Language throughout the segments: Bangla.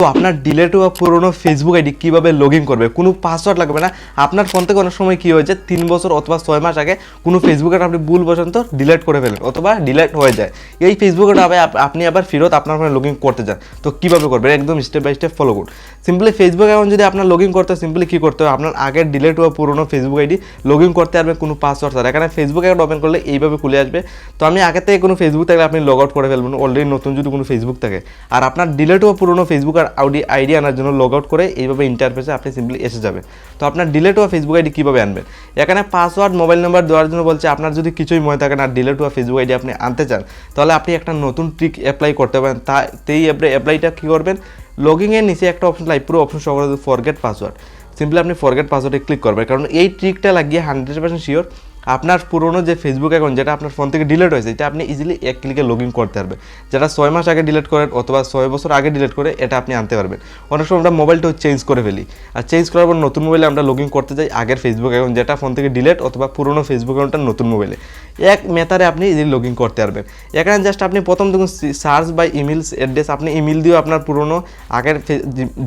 তো আপনার ডিলেট হওয়া পুরোনো ফেসবুক আইডি কীভাবে লগ ইন করবে? কোনো পাসওয়ার্ড লাগবে না। আপনার ফোন থেকে অনেক সময় কী হয়েছে তিন বছর অথবা ছয় মাস আগে কোনো ফেসবুক আপনি ভুল বসন্ত ডিলেট করে ফেলেন অথবা ডিলেট হয়ে যায়। এই ফেসবুক আবার আপনি আবার ফেরত আপনার ফোনে লগ ইন করতে চান তো কীভাবে করবেন? একদম স্টেপ বাই স্টেপ ফলো করুন। সিম্পলি ফেসবুক অ্যাকাউন্ট যদি আপনার লগ ইন করতে সিম্পলি কী করতে হবে আপনার আগের ডিলেট হওয়া পুরোনো ফেসবুক আইডি লগ ইন করতে পারবে কোনো পাসওয়ার্ড ছাড়া। এখানে ফেসবুক অ্যাকাউন্ট ওপেন করলে এইভাবে খুলে আসবে। তো আমি আগে থেকে কোনো ফেসবুক থাকলে আপনি লগ আউট করে ফেলবেন। অলরেডি নতুন যদি কোনো ফেসবুক থাকে। আর আপনার ডিলেট হওয়া পুরোনো ফেসবুক আর আইডি আইডি আনার জন্য লগ আউট করে এইভাবে ইন্টারফেসে আপনি সিম্পলি এসে যাবেন। তো আপনার ডিলেট হওয়া ফেসবুক আইডি কীভাবে আনবেন? এখানে পাসওয়ার্ড মোবাইল নাম্বার দেওয়ার জন্য বলছে, আপনার যদি কিছুই মনে থাকে না ডিলেট হওয়া ফেসবুক আইডি আপনি আনতে চান, তাহলে আপনি একটা নতুন ট্রিক অ্যাপ্লাই করতে পারেন। তা সেই অ্যাপ্লাইটা কী করবেন? লগিংয়ের নিচে একটা অপশন লাইভ পুরো অপশন সহ ফরগেট পাসওয়ার্ড সিম্পলি আপনি ফরগেট পাসওয়ার্ডে ক্লিক করবেন। কারণ এই ট্রিকটা লাগিয়ে হান্ড্রেড পার্সেন্ট শিওর আপনার পুরনো যে ফেসবুক অ্যাকাউন্ট যেটা আপনার ফোন থেকে ডিলিট হয়েছে, এটা আপনি ইজিলি এক ক্লিকে লগ ইন করতে পারবেন। যেটা ছয় মাস আগে ডিলিট করেন অথবা ছয় বছর আগে ডিলিট করে, এটা আপনি আনতে পারবেন। অনেক সময় আমরা মোবাইলটাও চেঞ্জ করে ফেলি। আর চেঞ্জ করার পর নতুন মোবাইলে আমরা লগ ইন করতে যাই আগের ফেসবুক অ্যাকাউন্ট যেটা ফোন থেকে ডিলিট অথবা পুরনো ফেসবুক অ্যাকাউন্টটা নতুন মোবাইলে এক মেথারে আপনি ইজিলি লগ ইন করতে পারবেন। এখানে জাস্ট আপনি প্রথম দেখুন সার্চ বাই ইমেলস অ্যাড্রেস আপনি ইমেল দিয়েও আপনার পুরনো আগের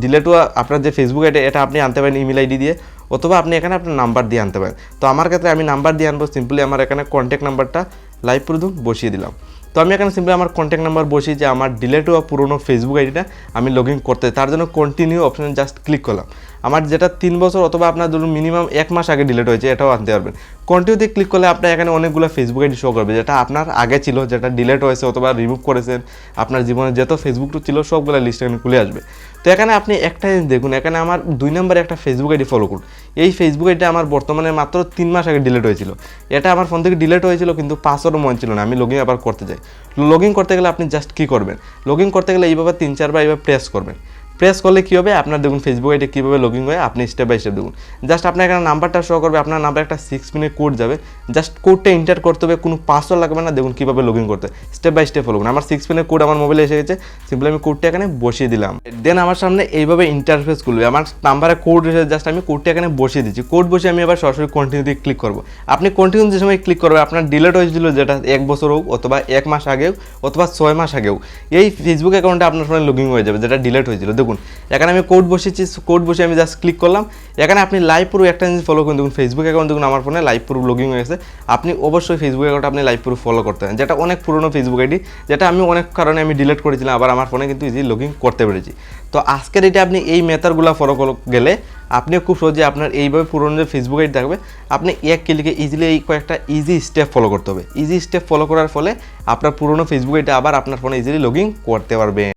ডিলেট আপনার যে ফেসবুক আইডি এটা আপনি আনতে পারেন ইমেল আইডি দিয়ে। অথবা আপনি এখানে আপনার নাম্বার দিয়ে আনতে পারেন। তো আমার ক্ষেত্রে আমি নাম্বার দিয়ে আনব সিম্পলি আমার এখানে কন্ট্যাক্ট নাম্বারটা লাইভ প্রথম বসিয়ে দিলাম। তো আমি এখানে সিম্পলি আমার কন্ট্যাক্ট নাম্বার বসি যে আমার ডিলেট হওয়া পুরোনো ফেসবুক আইডিটা আমি লগ ইন করতে তার জন্য কন্টিনিউ অপশানে জাস্ট ক্লিক করলাম। আমার যেটা তিন বছর অথবা আপনার ধরুন মিনিমাম এক মাস আগে ডিলেট হয়েছে, এটাও আনতে পারবেন। কন্টিনিউতে ক্লিক করলে আপনার এখানে অনেকগুলো ফেসবুক আইডি শো করবে, যেটা আপনার আগে ছিল, যেটা ডিলেট হয়েছে অথবা রিমুভ করেছেন, আপনার জীবনে যত ফেসবুক টু ছিল, সবগুলো লিস্ট এখানে খুলে আসবে। তো এখানে আপনি একটা জিনিস দেখুন, এখানে আমার দুই নম্বরে একটা ফেসবুক আইডি ফলো করুন। এই ফেসবুক আইডিটা আমার বর্তমানে মাত্র তিন মাস আগে ডিলেট হয়েছিল। এটা আমার ফোন থেকে ডিলেট হয়েছিল, কিন্তু পাসওয়ার্ডও মনে ছিল না, আমি লগ আবার করতে যাই লগ করতে গেলে আপনি জাস্ট কী করবেন? লগ করতে গেলে এইভাবে তিন, চারবার এইভাবে প্রেস করবেন। প্রেস করলে কী হবে? আপনার দেখুন ফেসবুক আইডি কীভাবে লগ ইন হয় আপনি স্টেপ বাই স্টেপ দেখুন। জাস্ট আপনার এখানে নাম্বারটা শো করবে, আপনার নাম্বার একটা সিক্স মিনিট কোড যাবে। জাস্ট কোডটা এন্টার করতে হবে, কোনো পাসওয়ার্ড লাগবে না, দেখুন কীভাবে লগ ইন করতে। স্টেপ বাই স্টেপ ফলো করুন। আমার সিক্স মিনিট কোড আমার মোবাইলে এসে গেছে সিম্পলি আমি কোডটা এখানে বসিয়ে দিলাম। দেন আমার সামনে এইভাবে ইন্টারফেস খুলবে। আমার নাম্বারে কোড এসে জাস্ট আমি কোডটা এখানে বসিয়ে দিচ্ছি। কোড বসে আমি আবার সরাসরি কন্টিনিউ দিয়ে ক্লিক করব। আপনি কন্টিনিউ যে সময় ক্লিক করবে আপনার ডিলেট হয়েছিল যেটা এক বছর হোক, অথবা এক মাস আগেও অথবা ছয় মাস আগেও এই ফেসবুক অ্যাকাউন্টে আপনার ফোনে লগ ইন হয়ে যাবে, যেটা ডিলেট হয়েছিল দেখুন, এখানে আমি কোড বসেছি কোড বসে আমি জাস্ট ক্লিক করলাম। এখানে আপনি লাইভ পুরো একটা জিনিস ফলো করুন, দেখুন ফেসবুক অ্যাকাউন্ট দেখুন, আমার ফোনে লাইভ পুরো লগিং ইন হয়েছে আপনি অবশ্যই ফেসবুক অ্যাকাউন্ট আপনি লাইভ পুরো ফলো করতে পারেন। যেটা অনেক পুরনো ফেসবুক আইডি যেটা আমি অনেক কারণে আমি ডিলিট করেছিলাম, আবার আমার ফোনে কিন্তু ইজি লগিং করতে পেরেছি। তো আজকের এটা আপনি এই মেথডগুলো ফলো গেলে আপনি খুব সহজে আপনার এইভাবে পুরনো যে ফেসবুক আইডি থাকবে, আপনি এক ক্লিকে ইজিলি এই কয়েকটা ইজি স্টেপ ফলো করতে হবে। ইজি স্টেপ ফলো করার ফলে আপনার পুরনো ফেসবুক আইডি আবার আপনার ফোনে ইজিলি লগ করতে পারবেন